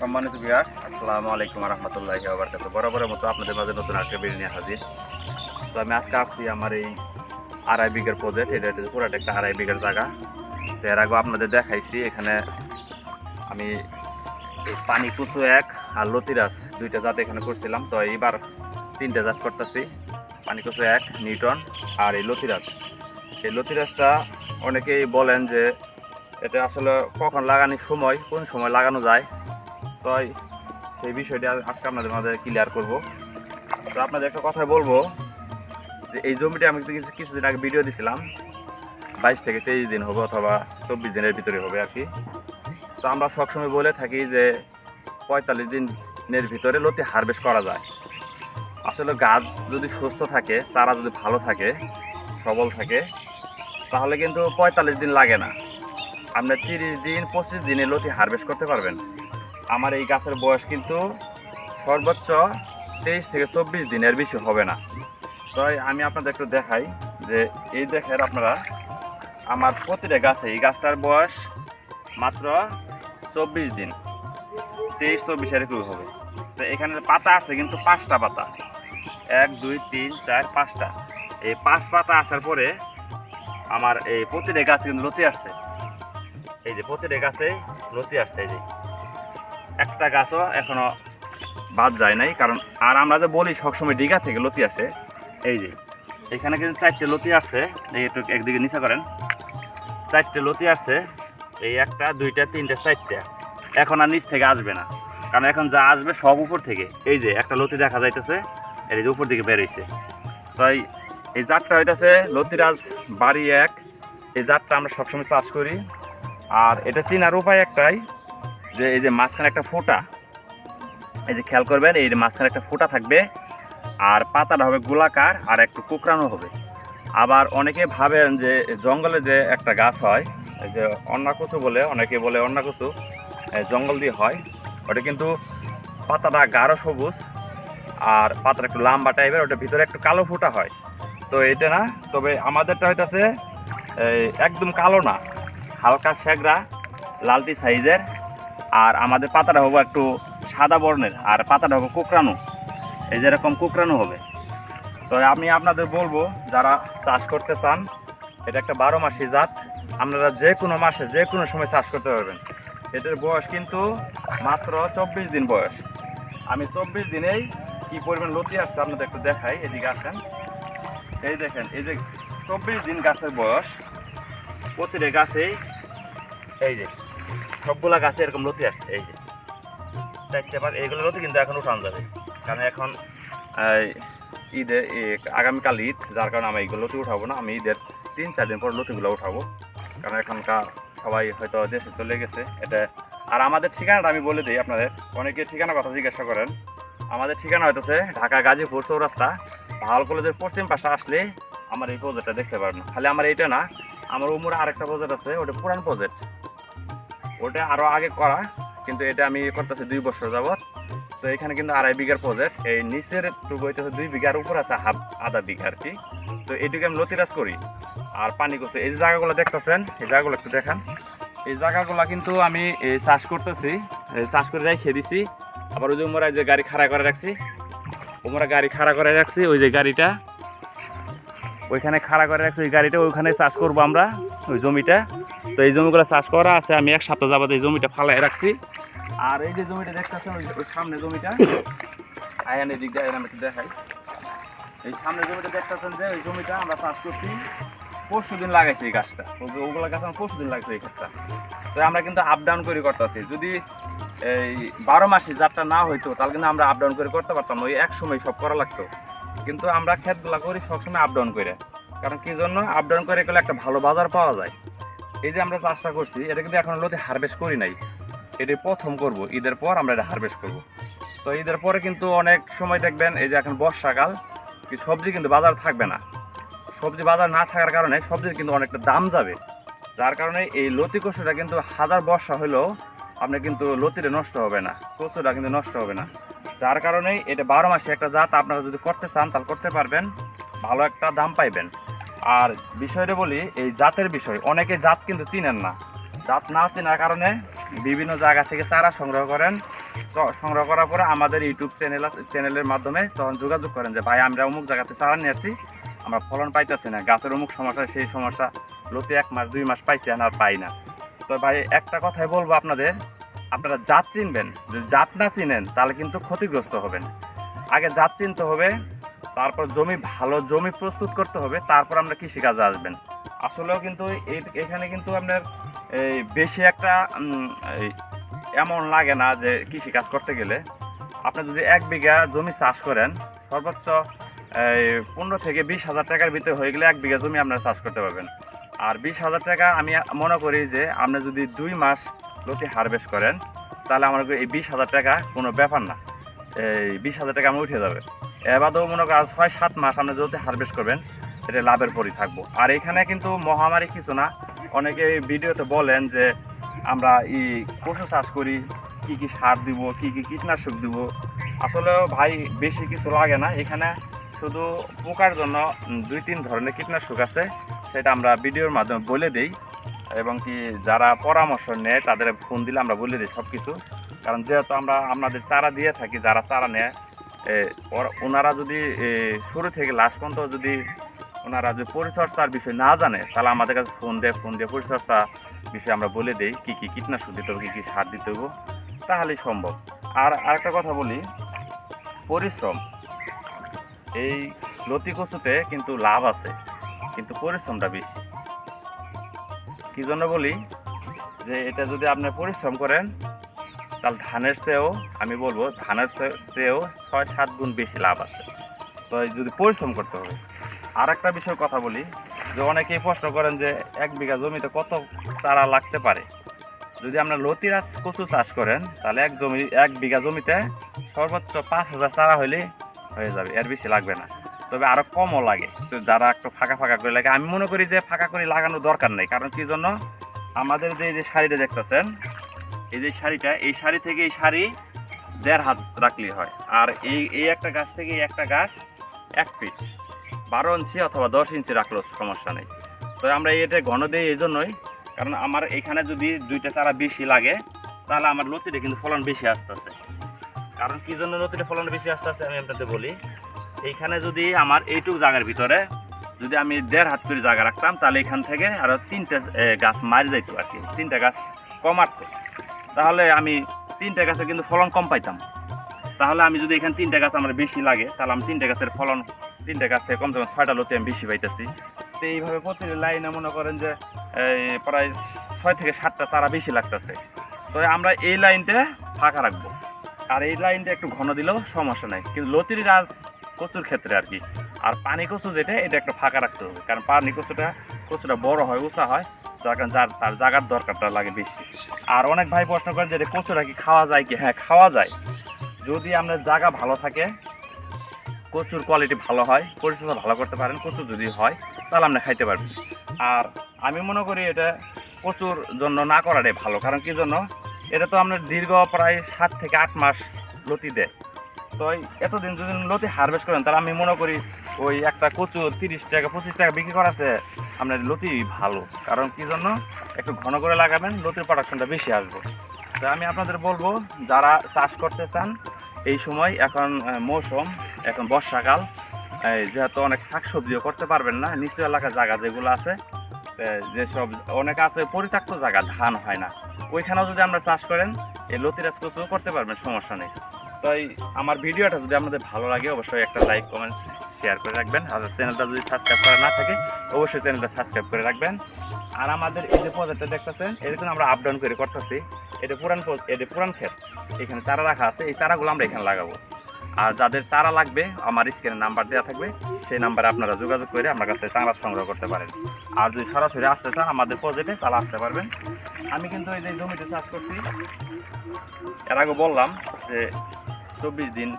সম্মানিত ভিউয়ার্স আসসালামু আলাইকুম রহমতুল্লাহি ওবরাকাতু বরাবরের মতো আপনাদের মাঝে নতুন একটা ভিডিও নিয়ে হাজির। তো আমি আজকে আসছি আমার এই আড়াই বিঘের প্রজেক্ট এটা হচ্ছে পুরাটা একটা আড়াই বিঘের জায়গা। তো এর আগেও আপনাদের দেখাইছি, এখানে আমি পানি কুচু এক আর লতিরাস দুইটা জাত এখানে করছিলাম। তো এইবার তিনটা জাত করতেছি, পানি কুচু এক নিউটন আর এই লতিরাস। এই লতিরাসটা অনেকেই বলেন যে এটা আসলে কখন লাগানোর সময়, কোন সময় লাগানো যায়। তো সেই বিষয়টি আজ- আজকে আপনাদের মাঝে ক্লিয়ার করব। তো আপনাদের একটা কথা বলব, যে এই জমিটা আমি কিন্তু কিছু- কিছুদিন আগে ভিডিও দিছিলাম। বাইশ থেকে তেইশ দিন হবে অথবা চব্বিশ দিনের ভিতরে হবে আর কি। তো আমরা সবসময় বলে থাকি যে পঁয়তাল্লিশ দিনের ভিতরে লতি হারভেস্ট করা যায়। আসলে গাছ যদি সুস্থ থাকে, চারা যদি ভালো থাকে, সবল থাকে, তাহলে কিন্তু পঁয়তাল্লিশ দিন লাগে না। আপনি তিরিশ দিন, পঁচিশ দিনে লতি হারভেস্ট করতে পারবেন। আমার এই গাছের বয়স কিন্তু সর্বোচ্চ তেইশ থেকে চব্বিশ দিনের বেশি হবে না। তাই আমি আপনাদের একটু দেখাই যে এই দেখেন আপনারা, আমার প্রতিটা গাছে এই গাছটার বয়স মাত্র চব্বিশ দিন। তেইশ, চব্বিশ এরকম হবে। তো এখানে পাতা আছে কিন্তু পাঁচটা পাতা। এক, দুই, তিন, চার, পাঁচটা। এই পাঁচ পাতা আসার পরে আমার এই প্রতিটা গাছে কিন্তু লতি আসছে। এই যে প্রতিটা গাছে লতি আসছে, এই যে। একটা গাছও এখনও বাদ যায় নাই, কারণ আর আমরা যে বলি সবসময় ডিগা থেকে লতি আসে, এই যে, এখানে কিন্তু চারটে লতি আসছে এই একটু একদিকে নিচা করেন। চারটে লতি আসছে এই একটা, দুইটা, তিনটা, চারটা। এখন আর নিচ থেকে আসবে না, কারণ এখন যা আসবে সব উপর থেকে। এই যে, একটা লতি দেখা যাইতেছে, এই যে উপর দিকে বেরোইছে তাই এই জাতটা হইতেছে লতিরাজ বাড়ি এক। এই জাতটা আমরা সবসময় চাষ করি। আর এটা চিনার উপায় একটাই যে এই যে মাঝখানে একটা ফোঁটা, এই যে খেয়াল করবেন, এই মাঝখানে একটা ফোঁটা থাকবে, আর পাতাটা হবে গোলাকার আর একটু কুকরানো হবে। আবার অনেকে ভাবেন যে জঙ্গলে যে একটা গাছ হয়, এই যে অন্নাকুচু বলে, অনেকে বলে অন্নাকুচু জঙ্গল দিয়ে হয়, ওটা কিন্তু পাতাটা গাঢ় সবুজ, আর পাতাটা একটু লম্বা টাইপের ওটা ভিতরে একটু কালো ফোঁটা হয়। তো এটা না, তবে আমাদেরটা হইতাছে একদম কালো না, হালকা শেগরা লালটি সাইজের আর আমাদের পাতাটা হবে একটু সাদা বর্ণের, আর পাতাটা হবে কোকরানো এই যেরকম কোকরানো হবে। তো আমি আপনাদের বলব, যারা চাষ করতে চান, এটা একটা বারো মাসি জাত, আপনারা যে কোনো মাসে, যে কোনো সময় চাষ করতে পারবেন। এটার বয়স কিন্তু মাত্র চব্বিশ দিন বয়স। আমি চব্বিশ দিনেই কি পরিমাণ লতি আসছে আপনাদের একটু দেখাই, এদিকে আসেন। এই দেখেন, এই যে চব্বিশ দিন গাছের বয়স, প্রতিটা গাছেই এই যে সবগুলা গাছে এরকম লতি আসছে, এই যে। চারটে পার এইগুলো লতি কিন্তু এখন উঠানো যাবে। কারণ এখন ঈদে আগামীকাল ঈদ, যার কারণে আমি এইগুলো লতি উঠাবো না। আমি ঈদের তিন, চার দিন পর লতিগুলো উঠাবো। কারণ এখনকার সবাই হয়তো দেশে চলে গেছে, এটা আর আমাদের ঠিকানাটা আমি বলে দিই আপনাদের। অনেকে ঠিকানা কথা জিজ্ঞাসা করেন। আমাদের ঠিকানা হইতেছে ঢাকা গাজীপুর চৌরাস্তা ভালো কলেজের পশ্চিম পাশে আসলে আমার এই প্রজেক্টটা দেখতে পারবেন। খালি আমার এইটা না, আমার উমরে আরেকটা প্রজেক্ট আছে, ওটা পুরান প্রজেক্ট ওটা আরও আগে করা, কিন্তু এটা আমি করতেছি দুই বছর যাবত তো এখানে কিন্তু আড়াই বিঘার প্রজেক্ট এই নিচের টুকু হইতেছে দুই বিঘার উপর আছে হাফ আধা বিঘা আর কি। তো এইটুকু আমি লতিরাজ করি। আর পানি করছে এই যে জায়গাগুলো দেখতেছেন, এই জায়গাগুলো একটু দেখান। এই জায়গাগুলো কিন্তু আমি, এই চাষ করতেছি চাষ করে রেখে দিছি। আবার ওই যে উমরায় যে গাড়ি খাড়া করে রাখছি উমরা গাড়ি খাড়া করে রাখছি, ওই যে গাড়িটা। ওইখানে খাড়া করে রাখছি, ওই গাড়িটা ওইখানে চাষ করব আমরা, ওই জমিটা। তো এই জমিগুলো চাষ করা আছে, আমি এক সপ্তাহ যাবত এই জমিটা ফালাই রাখছি। আর এই যে জমিটা দেখতেছেন ওই সামনে জমিটা। আয়ান এই দিক দিয়ে আমি দেখাই। এই সামনে জমিটা দেখতেছেন যে, ওই জমিটা আমরা চাষ করছি, পরশু দিন লাগাইছি এই গাছটা। ওগুলো গাছ আমার পরশু দিন লাগছে এই গাছটা। তো আমরা কিন্তু আপ ডাউন করে করতেছি। যদি এই বারো মাসে যাত্রা না হইতো, তাহলে কিন্তু আমরা আপ ডাউন করে করতে পারতাম ওই এক সময় সব করা লাগতো। কিন্তু আমরা ক্ষেতগুলা করি সবসময় আপ ডাউন করে। কারণ কি জন্য? আপ ডাউন করে গেলে একটা ভালো বাজার পাওয়া যায়। এই যে আমরা চাষটা করছি, এটা কিন্তু এখন লতি হারভেস্ট করি নাই। এটি প্রথম করব, ঈদের পর আমরা এটা হারভেস্ট করব। তো ঈদের পরে কিন্তু অনেক সময় দেখবেন, এই যে এখন বর্ষাকাল, কি সবজি কিন্তু বাজার থাকবে না। সবজি বাজার না থাকার কারণে সবজির কিন্তু অনেকটা দাম যাবে। যার কারণে এই লতি কচুটা কিন্তু হাজার বর্ষা হলেও আপনি কিন্তু লতিটা নষ্ট হবে না, কচুটা কিন্তু নষ্ট হবে না। যার কারণেই এটা বারো মাসে একটা জাত আপনারা যদি করতে চান, তাহলে করতে পারবেন। ভালো একটা দাম পাইবেন। আর বিষয়টা বলি, এই জাতের বিষয়, অনেকে জাত কিন্তু চিনেন না। জাত না চেনার কারণে বিভিন্ন জায়গা থেকে চারা সংগ্রহ করেন। সংগ্রহ করার পরে আমাদের ইউটিউব চ্যানেল চ্যানেলের মাধ্যমে তখন যোগাযোগ করেন যে, ভাই, আমরা অমুক জায়গাতে চারা নিয়ে আসছি, আমরা ফলন পাইতেছি না। গাছের অমুক সমস্যা, সেই সমস্যা। লতি এক মাস, দুই মাস পাইছি, আর পাই না। তো ভাই, একটা কথাই বলব আপনাদের আপনারা জাত চিনবেন, যদি জাত না চিনেন, তাহলে কিন্তু ক্ষতিগ্রস্ত হবেন। আগে জাত চিনতে হবে, তারপর জমি, ভালো জমি প্রস্তুত করতে হবে, তারপর আমরা কৃষিকাজে আসবেন। আসলেও কিন্তু এখানে কিন্তু আপনার এই বেশি একটা এমন লাগে না যে কৃষি কাজ করতে গেলে। আপনি যদি এক বিঘা জমি চাষ করেন, সর্বোচ্চ পনেরো থেকে বিশ হাজার টাকার ভিতরে হয়ে গেলে এক বিঘা জমি আপনারা চাষ করতে পারবেন। আর বিশ হাজার টাকা আমি মনে করি যে আপনি যদি দুই মাস লতি হারভেস্ট করেন, তাহলে আমার এই বিশ হাজার টাকা কোনো ব্যাপার না। এই বিশ হাজার টাকা আমার উঠে যাবে। এবারেও মনে করেন ছয় সাত মাস আপনি যদি হারভেস্ট করবেন, এটা লাভের পরই থাকব। আর এখানে কিন্তু মহামারী কিছু না, অনেকে ভিডিওতে বলেন যে আমরা ই পশু চাষ করি, কি কি সার দিব, কি কি কীটনাশক দিব। আসলে ভাই বেশি কিছু লাগে না। এখানে শুধু পোকার জন্য দুই তিন ধরনের কীটনাশক আছে। সেটা আমরা ভিডিওর মাধ্যমে বলে দেই এবং কি যারা পরামর্শ নেয় তাদের ফোন দিলে আমরা বলে দিই সব কিছু কারণ যেহেতু আমরা আপনাদের চারা দিয়ে থাকি, যারা চারা নেয় ওনারা যদি শুরু থেকে লাস্ট পর্যন্ত যদি ওনারা যদি পরিচর্যার বিষয় না জানে, তাহলে আমাদের কাছে ফোন দেয়, ফোন দিয়ে পরিচর্যা বিষয়ে আমরা বলে দিই কী কী কীটনাশক দিতে হবে, কী কী সার দিতে হবে, তাহলেই সম্ভব। আর আরেকটা কথা বলি, পরিশ্রম। এই লতি কচুতে কিন্তু লাভ আছে। কিন্তু পরিশ্রমটা বেশি। কি জন্য বলি? যে এটা যদি আপনি পরিশ্রম করেন, তাহলে ধানের চেয়েও, আমি বলব, ধানের চেয়েও ছয় সাত গুণ বেশি লাভ আছে। তো যদি পরিশ্রম করতে হবে। আর একটা বিষয় কথা বলি, যে অনেকেই প্রশ্ন করেন যে এক বিঘা জমিতে কত চারা লাগতে পারে? যদি আপনার লতিরাজ কচু চাষ করেন, তাহলে এক জমি, এক বিঘা জমিতে সর্বোচ্চ পাঁচ হাজার চারা হলে হয়ে যাবে, এর বেশি লাগবে না। তবে আরও কমও লাগে। তো যারা একটু ফাঁকা ফাঁকা করে লাগে, আমি মনে করি যে ফাঁকা করে লাগানোর দরকার নেই, কারণ কি জন্য? আমাদের যে যে শাড়িটা দেখতেছেন, এই যে শাড়িটা, এই শাড়ি থেকে এই শাড়ি দেড় হাত রাখলেই হয়। আর এই এই একটা গাছ থেকে এই একটা গাছ এক ফিট। বারো ইঞ্চি অথবা দশ ইঞ্চি রাখলেও সমস্যা নেই। তো আমরা এটা ঘন দিই এই জন্যই কারণ আমার এখানে যদি দুইটা চারা বেশি লাগে, তাহলে আমার লতিটা কিন্তু ফলন বেশি আসতেছে। কারণ কি জন্য লতিটা ফলন বেশি আসতেছে আমি আপনাদের বলি এইখানে যদি আমার এইটুকু জায়গার ভিতরে যদি আমি দেড় হাত করে জায়গা রাখতাম, তাহলে এখান থেকে আরও তিনটে গাছ মারি যাইতো আর কি। তিনটা গাছ কম আসতো তাহলে আমি তিনটা গাছে কিন্তু ফলন কম পাইতাম। তাহলে আমি যদি এখানে তিনটা গাছ আমার বেশি লাগে, তাহলে আমি তিনটা গাছের ফলন, তিনটা গাছ থেকে কমসে কম ছয়টা লতি আমি বেশি পাইতেছি। তো এইভাবে প্রতিটি লাইনে মনে করেন যে প্রায় ছয় থেকে সাতটা চারা বেশি লাগতেছে। তো আমরা এই লাইনটা ফাঁকা রাখব। আর এই লাইনটা একটু ঘন দিলেও সমস্যা নাই। কিন্তু লতির রাজ কচুর ক্ষেত্রে আর কি। আর পানি কচু যেটা, এটা একটা ফাঁকা রাখতে হবে। কারণ পানি কচুটা কচুটা বড় হয়, উঁচা হয়, যার কারণে যার, তার জাগার দরকারটা লাগে বেশি। আর অনেক ভাই প্রশ্ন করেন যে কচুটা কি খাওয়া যায় কি? হ্যাঁ খাওয়া যায়। যদি আপনার জায়গা ভালো থাকে, কচুর কোয়ালিটি ভালো হয়, পরিচর্যা ভালো করতে পারেন, কচু যদি হয়, তাহলে আপনি খাইতে পারবেন। আর আমি মনে করি এটা কচুর জন্য না করাটাই ভালো। কারণ কি জন্য? এটা তো আপনার দীর্ঘ প্রায় সাত থেকে আট মাস লতি দেয়। তো এতদিন যদি লতি হারভেস্ট করেন, তাহলে আমি মনে করি ওই একটা কচু তিরিশ টাকা, পঁচিশ টাকা বিক্রি করা আছে আপনার লতি ভালো। কারণ কি জন্য? একটু ঘন করে লাগাবেন লতির প্রোডাকশনটা বেশি আসবে। তো আমি আপনাদের বলব, যারা চাষ করতে চান, এই সময় এখন মৌসুম, এখন বর্ষাকাল যেহেতু অনেক শাকসবজিও করতে পারবেন না, নিচু এলাকার জায়গা যেগুলো আছে যেসব অনেক আছে পরিত্যক্ত জায়গা, ধান হয় না। ওইখানেও যদি আমরা চাষ করেন, এই লতিরাজ কচুও করতে পারবেন, সমস্যা নেই। তাই আমার ভিডিওটা যদি আপনাদের ভালো লাগে, অবশ্যই একটা লাইক কমেন্ট শেয়ার করে রাখবেন। আর চ্যানেলটা যদি সাবস্ক্রাইব করা না থাকে, অবশ্যই চ্যানেলটা সাবস্ক্রাইব করে রাখবেন। আর আমাদের এই যে প্রজেক্টটা দেখতেছেন কিন্তু আমরা আপ ডাউন করে করতেছি। এটা পুরান এটা পুরান ক্ষেত। এখানে চারা রাখা আছে। এই চারাগুলো আমরা এখানে লাগাবো। আর যাদের চারা লাগবে, আমার স্ক্রিনে নাম্বার দেওয়া থাকবে। সেই নাম্বারে আপনারা যোগাযোগ করে আমার কাছে চারা সংগ্রহ করতে পারেন। আর যদি সরাসরি আসতে চান আমাদের প্রজেক্টে তাহলে আসতে পারবেন। আমি কিন্তু এই যে জমিতে চাষ করছি। এর আগে বললাম যে চব্বিশ দিন